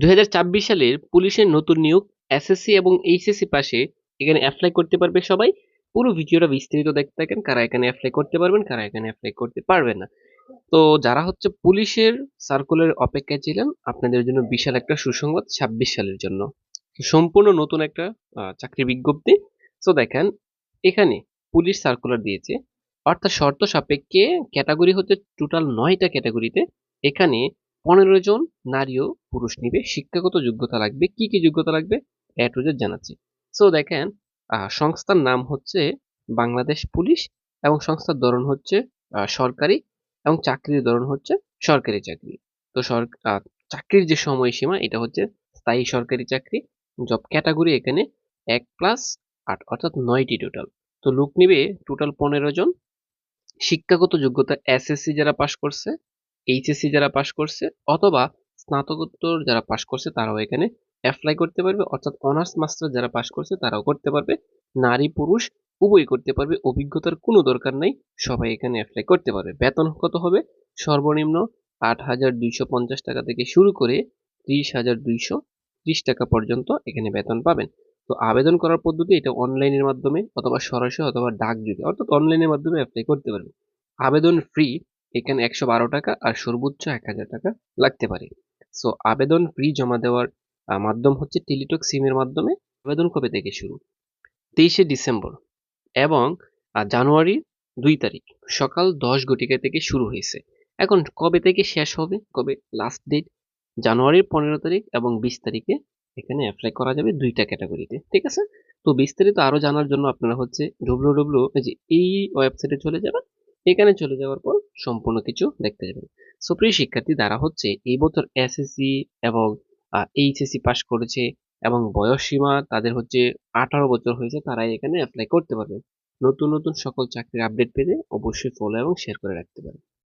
দুই হাজার ছাব্বিশ সালের পুলিশের নতুন নিয়োগ এসএসসি এবং এইচএসসি পাশে এখানে অ্যাপ্লাই করতে পারবে সবাই। পুরো ভিডিওটা বিস্তারিত দেখতে থাকেন, কারা এখানে অ্যাপ্লাই করতে পারবেন, কারা এখানে অ্যাপ্লাই করতে পারবেন না। তো যারা হচ্ছে পুলিশের সার্কুলার অপেক্ষায় ছিলেন, আপনাদের জন্য বিশাল একটা সুসংবাদ ছাব্বিশ সালের জন্য। সম্পূর্ণ নতুন একটা চাকরি বিজ্ঞপ্তি। তো দেখেন, এখানে পুলিশ সার্কুলার দিয়েছে। অর্থাৎ শর্ত সাপেক্ষে ক্যাটাগরি হচ্ছে টোটাল নয়টা ক্যাটাগরিতে এখানে পনেরো জন নারী ও পুরুষ নিবে। শিক্ষাগত যোগ্যতা লাগবে। কি কি যোগ্যতা লাগবে? এ জানাচ্ছি। সো দেখেন সংস্থার নাম হচ্ছে বাংলাদেশ পুলিশ এবং সংস্থার ধরন হচ্ছে সরকারি এবং চাকরির ধরন হচ্ছে সরকারি চাকরি। তো সরকার চাকরির যে সময়সীমা, এটা হচ্ছে স্থায়ী সরকারি চাকরি। জব ক্যাটাগরি এখানে এক প্লাস আট, অর্থাৎ নয়টি টোটাল তো লোক নিবে টোটাল পনেরো জন। শিক্ষাগত যোগ্যতা এসএসসি যারা পাশ করছে এইচএসসি যারা পাশ করছে অথবা স্নাতকোত্তর যারা পাশ করছে তারাও এখানে অ্যাপ্লাই করতে পারবে। অর্থাৎ অনার্স মাস্টার যারা পাশ করছে তারাও করতে পারবে। নারী, পুরুষ উভয় করতে পারবে। অভিজ্ঞতার কোনো দরকার নেই। সবাই এখানে অ্যাপ্লাই করতে পারবে। বেতন কত হবে? সর্বনিম্ন আট হাজার দুইশো পঞ্চাশ টাকা থেকে শুরু করে ত্রিশ হাজার দুইশো ত্রিশ টাকা পর্যন্ত এখানে বেতন পাবেন। তো আবেদন করার পদ্ধতি এটা অনলাইনের মাধ্যমে অথবা সরাসরি অথবা ডাক যোগে অর্থাৎ অনলাইনের মাধ্যমে অ্যাপ্লাই করতে পারবেন আবেদন ফ্রি এখানে একশো বারো টাকা আর সর্বোচ্চ এক হাজার টাকা লাগতে পারে। সো আবেদন ফ্রি জমা দেওয়ার মাধ্যম হচ্ছে টেলিটক সিমের মাধ্যমে আবেদন কবে থেকে শুরু? তেইশে ডিসেম্বর এবং জানুয়ারি দুই তারিখ, সকাল দশ ঘটিকা থেকে শুরু হয়েছে। এখন কবে থেকে শেষ হবে? কবে? লাস্ট ডেট জানুয়ারির পনেরো তারিখ এবং বিশ তারিখে এখানে অ্যাপ্লাই করা যাবে দুইটা ক্যাটাগরিতে ঠিক আছে? তো বিস্তারিত আরও জানার জন্য আপনারা হচ্ছে ডব্লিউ ডব্লিউ যে এই ওয়েবসাইটে চলে যাবেন। এখানে চলে যাওয়ার পর সম্পূর্ণ কিছু দেখতে যাবেন। সো প্রিয় শিক্ষার্থী দ্বারা হচ্ছে এই বছর এসএসসি এবং এইচএসসি পাশ করেছে এবং বয়স সীমা তাদের হচ্ছে আঠারো বছর হয়েছে, তারাই এখানে অ্যাপ্লাই করতে পারবেন নতুন নতুন সকল চাকরির আপডেট পেতে অবশ্যই ফলো এবং শেয়ার করে রাখতে পারেন।